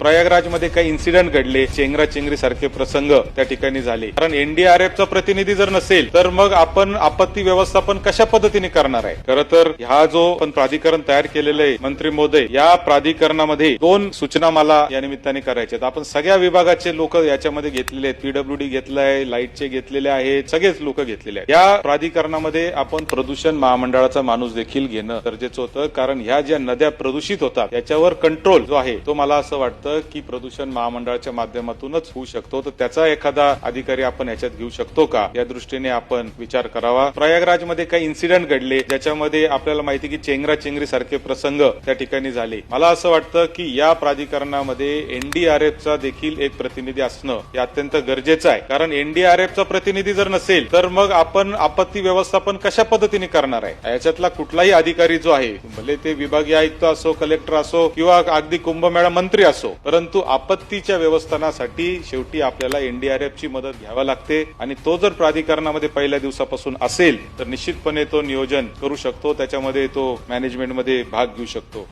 प्रयागराजमध्ये काही इन्सिडेंट घडले. चेंगरा चेंगरी सारखे प्रसंग त्या ठिकाणी झाले. कारण एनडीआरएफचा प्रतिनिधी जर नसेल तर मग आपण आपत्ती व्यवस्थापन कशा पद्धतीने करणार आहे? खरं तर हा जो आपण प्राधिकरण तयार केलेलं आहे मंत्री मोदय या प्राधिकरणामध्ये दोन सूचना मला या निमित्ताने करायच्या आहेत. आपण सगळ्या विभागाचे लोक याच्यामध्ये घेतलेले आहेत. पीडब्ल्यूडी घेतलं आहे लाईटचे घेतलेले आहेत सगळेच लोक घेतलेले आहेत. या प्राधिकरणामध्ये आपण प्रदूषण महामंडळाचा माणूस देखील घेणं गरजेचं होतं. कारण ह्या ज्या नद्या प्रदूषित होतात याच्यावर कंट्रोल जो आहे तो मला असं वाटतं की प्रदूषण महामंडळाच्या माध्यमातूनच होऊ शकतो. तर त्याचा एखादा अधिकारी आपण याच्यात घेऊ शकतो का? या दृष्टीने आपण विचार करावा. प्रयागराजमध्ये काही इन्सिडेंट घडले ज्याच्यामध्ये आपल्याला माहिती की चेंगरा चेंगरी सारखे प्रसंग त्या ठिकाणी झाले. मला असं वाटतं की या प्राधिकरणामध्ये एनडीआरएफचा देखील एक प्रतिनिधी असणं हे अत्यंत गरजेचं आहे. कारण एनडीआरएफचा प्रतिनिधी जर नसेल तर मग आपण आपत्ती व्यवस्थापन कशा पद्धतीने करणार आहे? याच्यातला कुठलाही अधिकारी जो आहे भले ते विभागीय आयुक्त असो कलेक्टर असो किंवा अगदी कुंभमेळा मंत्री असो परंतु आपत्तीच्या व्यवस्थापनासाठी शेवटी आपल्याला एनडीआरएफची मदत घ्यावी लागते. आणि तो जर प्राधिकरणामध्ये पहिल्या दिवसापासून असेल तर निश्चितपणे तो नियोजन करू शकतो. त्याच्यामध्ये तो मॅनेजमेंटमध्ये भाग घेऊ शकतो.